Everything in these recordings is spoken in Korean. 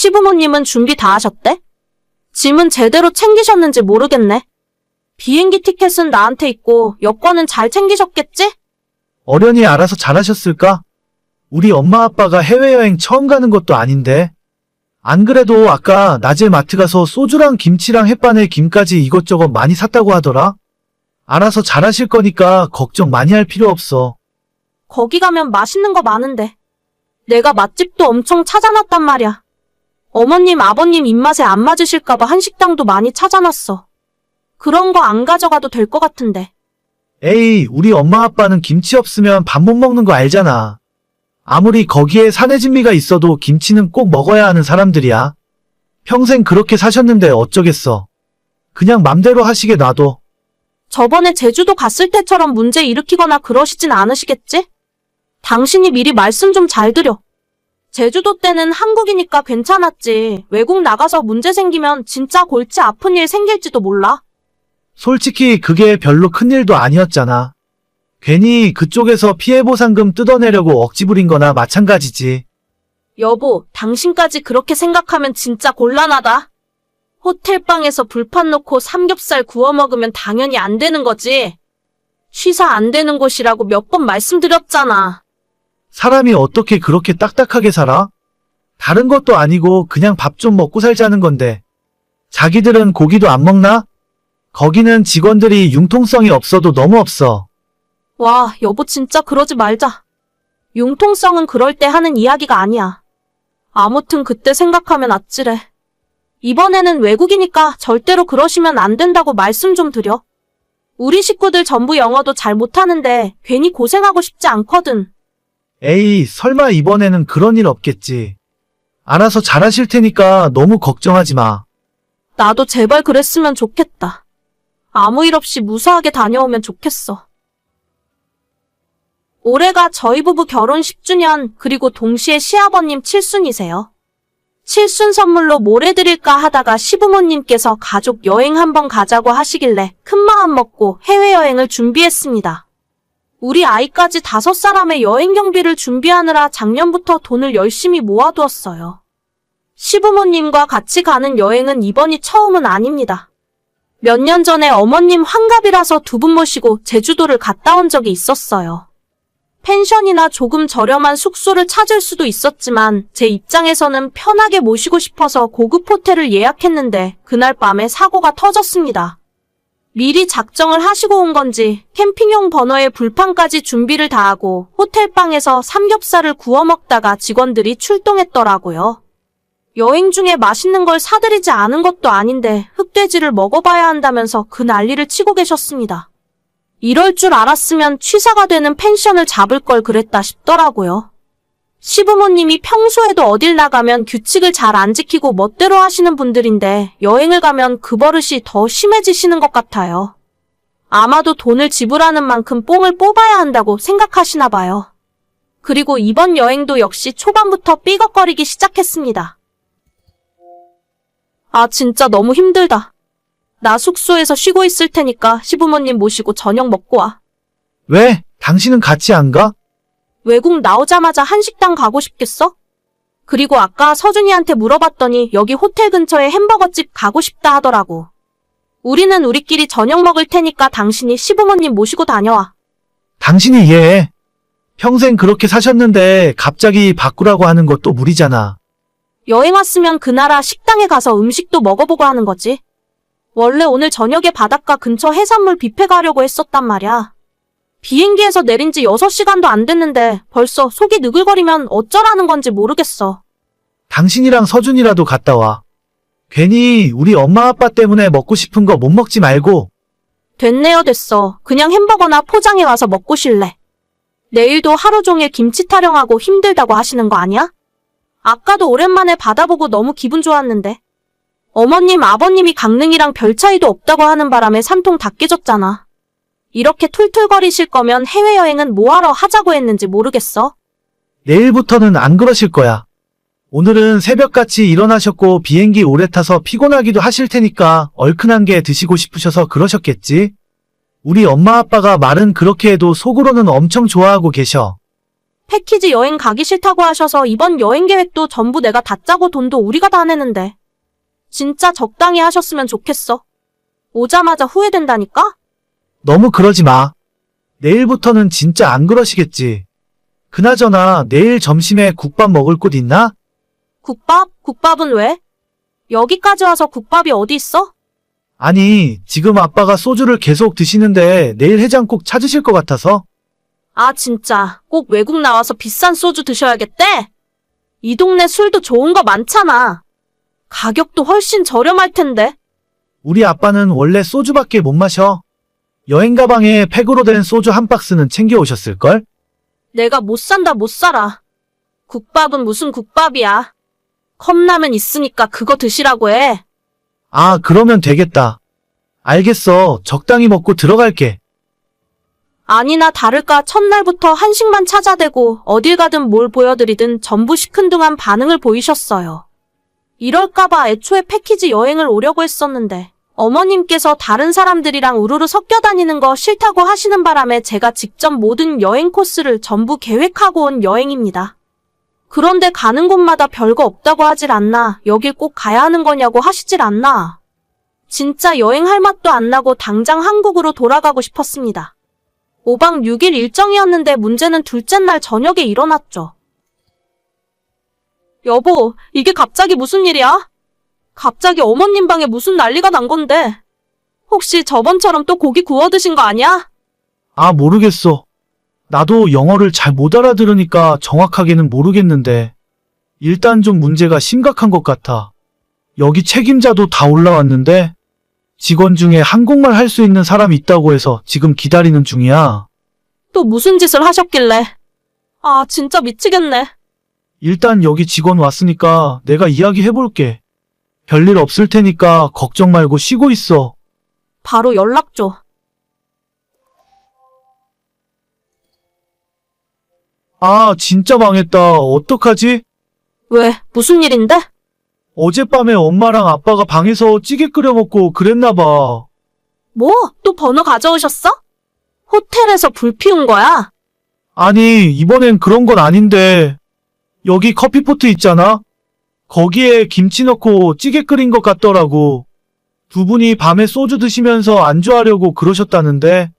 시부모님은 준비 다 하셨대? 짐은 제대로 챙기셨는지 모르겠네. 비행기 티켓은 나한테 있고 여권은 잘 챙기셨겠지? 어련히 알아서 잘하셨을까? 우리 엄마 아빠가 해외여행 처음 가는 것도 아닌데. 안 그래도 아까 낮에 마트 가서 소주랑 김치랑 햇반에 김까지 이것저것 많이 샀다고 하더라? 알아서 잘하실 거니까 걱정 많이 할 필요 없어. 거기 가면 맛있는 거 많은데. 내가 맛집도 엄청 찾아놨단 말이야. 어머님, 아버님 입맛에 안 맞으실까봐 한식당도 많이 찾아놨어. 그런 거 안 가져가도 될 것 같은데. 에이, 우리 엄마 아빠는 김치 없으면 밥 못 먹는 거 알잖아. 아무리 거기에 사내진미가 있어도 김치는 꼭 먹어야 하는 사람들이야. 평생 그렇게 사셨는데 어쩌겠어. 그냥 맘대로 하시게 놔둬. 저번에 제주도 갔을 때처럼 문제 일으키거나 그러시진 않으시겠지? 당신이 미리 말씀 좀 잘 드려. 제주도 때는 한국이니까 괜찮았지. 외국 나가서 문제 생기면 진짜 골치 아픈 일 생길지도 몰라. 솔직히 그게 별로 큰 일도 아니었잖아. 괜히 그쪽에서 피해보상금 뜯어내려고 억지 부린 거나 마찬가지지. 여보, 당신까지 그렇게 생각하면 진짜 곤란하다. 호텔방에서 불판 놓고 삼겹살 구워 먹으면 당연히 안 되는 거지. 취사 안 되는 곳이라고 몇 번 말씀드렸잖아. 사람이 어떻게 그렇게 딱딱하게 살아? 다른 것도 아니고 그냥 밥 좀 먹고 살자는 건데. 자기들은 고기도 안 먹나? 거기는 직원들이 융통성이 없어도 너무 없어. 와, 여보 진짜 그러지 말자. 융통성은 그럴 때 하는 이야기가 아니야. 아무튼 그때 생각하면 아찔해. 이번에는 외국이니까 절대로 그러시면 안 된다고 말씀 좀 드려. 우리 식구들 전부 영어도 잘 못하는데 괜히 고생하고 싶지 않거든. 에이, 설마 이번에는 그런 일 없겠지. 알아서 잘하실 테니까 너무 걱정하지 마. 나도 제발 그랬으면 좋겠다. 아무 일 없이 무사하게 다녀오면 좋겠어. 올해가 저희 부부 결혼 10주년, 그리고 동시에 시아버님 칠순이세요. 칠순 선물로 뭘 해드릴까 하다가 시부모님께서 가족 여행 한번 가자고 하시길래 큰 마음 먹고 해외여행을 준비했습니다. 우리 아이까지 다섯 사람의 여행 경비를 준비하느라 작년부터 돈을 열심히 모아두었어요. 시부모님과 같이 가는 여행은 이번이 처음은 아닙니다. 몇 년 전에 어머님 환갑이라서 두 분 모시고 제주도를 갔다 온 적이 있었어요. 펜션이나 조금 저렴한 숙소를 찾을 수도 있었지만 제 입장에서는 편하게 모시고 싶어서 고급 호텔을 예약했는데 그날 밤에 사고가 터졌습니다. 미리 작정을 하시고 온 건지 캠핑용 버너에 불판까지 준비를 다 하고 호텔방에서 삼겹살을 구워 먹다가 직원들이 출동했더라고요. 여행 중에 맛있는 걸 사드리지 않은 것도 아닌데 흑돼지를 먹어봐야 한다면서 그 난리를 치고 계셨습니다. 이럴 줄 알았으면 취사가 되는 펜션을 잡을 걸 그랬다 싶더라고요. 시부모님이 평소에도 어딜 나가면 규칙을 잘 안 지키고 멋대로 하시는 분들인데 여행을 가면 그 버릇이 더 심해지시는 것 같아요. 아마도 돈을 지불하는 만큼 뽕을 뽑아야 한다고 생각하시나 봐요. 그리고 이번 여행도 역시 초반부터 삐걱거리기 시작했습니다. 아, 진짜 너무 힘들다. 나 숙소에서 쉬고 있을 테니까 시부모님 모시고 저녁 먹고 와. 왜? 당신은 같이 안 가? 외국 나오자마자 한식당 가고 싶겠어? 그리고 아까 서준이한테 물어봤더니 여기 호텔 근처에 햄버거집 가고 싶다 하더라고. 우리는 우리끼리 저녁 먹을 테니까 당신이 시부모님 모시고 다녀와. 당신이 이해해. 평생 그렇게 사셨는데 갑자기 바꾸라고 하는 것도 무리잖아. 여행 왔으면 그 나라 식당에 가서 음식도 먹어보고 하는 거지. 원래 오늘 저녁에 바닷가 근처 해산물 뷔페 가려고 했었단 말이야. 비행기에서 내린 지 6시간도 안 됐는데 벌써 속이 느글거리면 어쩌라는 건지 모르겠어. 당신이랑 서준이라도 갔다 와. 괜히 우리 엄마 아빠 때문에 먹고 싶은 거 못 먹지 말고 됐네요 됐어. 그냥 햄버거나 포장해 와서 먹고 쉴래. 내일도 하루 종일 김치 타령하고 힘들다고 하시는 거 아니야? 아까도 오랜만에 바다 보고 너무 기분 좋았는데. 어머님, 아버님이 강릉이랑 별 차이도 없다고 하는 바람에 산통 다 깨졌잖아. 이렇게 툴툴거리실 거면 해외여행은 뭐하러 하자고 했는지 모르겠어. 내일부터는 안 그러실 거야. 오늘은 새벽같이 일어나셨고 비행기 오래 타서 피곤하기도 하실 테니까 얼큰한 게 드시고 싶으셔서 그러셨겠지? 우리 엄마 아빠가 말은 그렇게 해도 속으로는 엄청 좋아하고 계셔. 패키지 여행 가기 싫다고 하셔서 이번 여행 계획도 전부 내가 다 짜고 돈도 우리가 다 내는데. 진짜 적당히 하셨으면 좋겠어. 오자마자 후회된다니까? 너무 그러지 마. 내일부터는 진짜 안 그러시겠지. 그나저나 내일 점심에 국밥 먹을 곳 있나? 국밥? 국밥은 왜? 여기까지 와서 국밥이 어디 있어? 아니, 지금 아빠가 소주를 계속 드시는데 내일 해장국 찾으실 것 같아서. 아, 진짜. 꼭 외국 나와서 비싼 소주 드셔야겠대? 이 동네 술도 좋은 거 많잖아. 가격도 훨씬 저렴할 텐데. 우리 아빠는 원래 소주밖에 못 마셔. 여행 가방에 팩으로 된 소주 한 박스는 챙겨 오셨을걸? 내가 못 산다 못 살아. 국밥은 무슨 국밥이야. 컵라면 있으니까 그거 드시라고 해. 아, 그러면 되겠다. 알겠어. 적당히 먹고 들어갈게. 아니나 다를까 첫날부터 한식만 찾아대고 어딜 가든 뭘 보여드리든 전부 시큰둥한 반응을 보이셨어요. 이럴까봐 애초에 패키지 여행을 오려고 했었는데 어머님께서 다른 사람들이랑 우르르 섞여 다니는 거 싫다고 하시는 바람에 제가 직접 모든 여행 코스를 전부 계획하고 온 여행입니다. 그런데 가는 곳마다 별거 없다고 하질 않나, 여길 꼭 가야 하는 거냐고 하시질 않나. 진짜 여행할 맛도 안 나고 당장 한국으로 돌아가고 싶었습니다. 5박 6일 일정이었는데 문제는 둘째 날 저녁에 일어났죠. 여보, 이게 갑자기 무슨 일이야? 갑자기 어머님 방에 무슨 난리가 난 건데. 혹시 저번처럼 또 고기 구워 드신 거 아니야? 아, 모르겠어. 나도 영어를 잘 못 알아들으니까 정확하게는 모르겠는데. 일단 좀 문제가 심각한 것 같아. 여기 책임자도 다 올라왔는데, 직원 중에 한국말 할 수 있는 사람이 있다고 해서 지금 기다리는 중이야. 또 무슨 짓을 하셨길래. 아, 진짜 미치겠네. 일단 여기 직원 왔으니까 내가 이야기 해볼게. 별일 없을 테니까 걱정 말고 쉬고 있어. 바로 연락 줘. 아, 진짜 망했다. 어떡하지? 왜? 무슨 일인데? 어젯밤에 엄마랑 아빠가 방에서 찌개 끓여 먹고 그랬나 봐. 뭐? 또 번호 가져오셨어? 호텔에서 불 피운 거야? 아니, 이번엔 그런 건 아닌데. 여기 커피포트 있잖아? 거기에 김치 넣고 찌개 끓인 것 같더라고. 두 분이 밤에 소주 드시면서 안주하려고 그러셨다는데.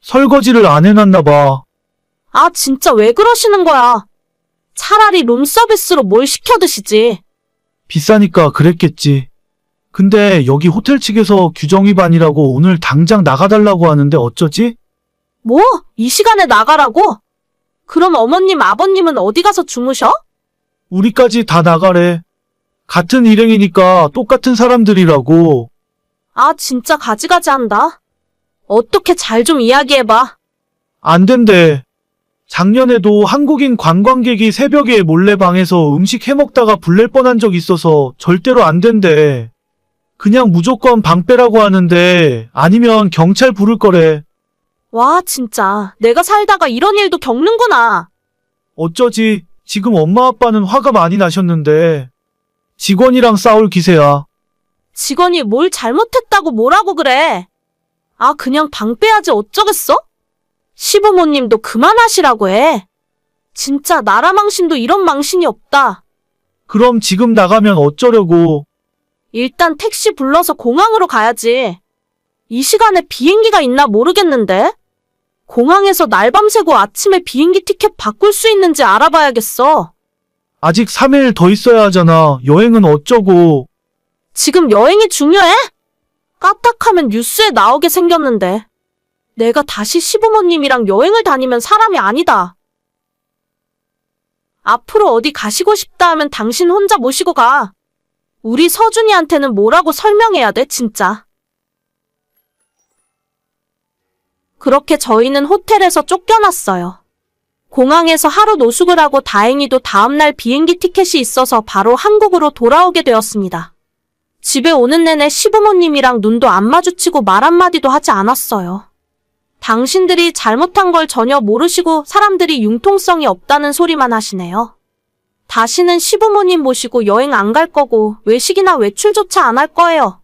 설거지를 안 해놨나 봐. 아, 진짜 왜 그러시는 거야? 차라리 룸서비스로 뭘 시켜 드시지. 비싸니까 그랬겠지. 근데 여기 호텔 측에서 규정 위반이라고 오늘 당장 나가달라고 하는데 어쩌지? 뭐? 이 시간에 나가라고? 그럼 어머님, 아버님은 어디 가서 주무셔? 우리까지 다 나가래. 같은 일행이니까 똑같은 사람들이라고. 아, 진짜 가지가지 한다. 어떻게 잘 좀 이야기해봐. 안 된대. 작년에도 한국인 관광객이 새벽에 몰래 방에서 음식 해먹다가 불낼 뻔한 적 있어서 절대로 안 된대. 그냥 무조건 방 빼라고 하는데 아니면 경찰 부를 거래. 와, 진짜. 내가 살다가 이런 일도 겪는구나. 어쩌지 지금 엄마 아빠는 화가 많이 나셨는데 직원이랑 싸울 기세야. 직원이 뭘 잘못했다고 뭐라고 그래. 아, 그냥 방 빼야지 어쩌겠어? 시부모님도 그만하시라고 해. 진짜 나라 망신도 이런 망신이 없다. 그럼 지금 나가면 어쩌려고. 일단 택시 불러서 공항으로 가야지. 이 시간에 비행기가 있나 모르겠는데? 공항에서 날밤 새고 아침에 비행기 티켓 바꿀 수 있는지 알아봐야겠어. 아직 3일 더 있어야 하잖아. 여행은 어쩌고. 지금 여행이 중요해? 까딱하면 뉴스에 나오게 생겼는데. 내가 다시 시부모님이랑 여행을 다니면 사람이 아니다. 앞으로 어디 가시고 싶다 하면 당신 혼자 모시고 가. 우리 서준이한테는 뭐라고 설명해야 돼, 진짜. 그렇게 저희는 호텔에서 쫓겨났어요. 공항에서 하루 노숙을 하고 다행히도 다음날 비행기 티켓이 있어서 바로 한국으로 돌아오게 되었습니다. 집에 오는 내내 시부모님이랑 눈도 안 마주치고 말 한마디도 하지 않았어요. 당신들이 잘못한 걸 전혀 모르시고 사람들이 융통성이 없다는 소리만 하시네요. 다시는 시부모님 모시고 여행 안 갈 거고 외식이나 외출조차 안 할 거예요.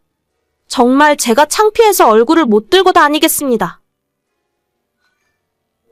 정말 제가 창피해서 얼굴을 못 들고 다니겠습니다.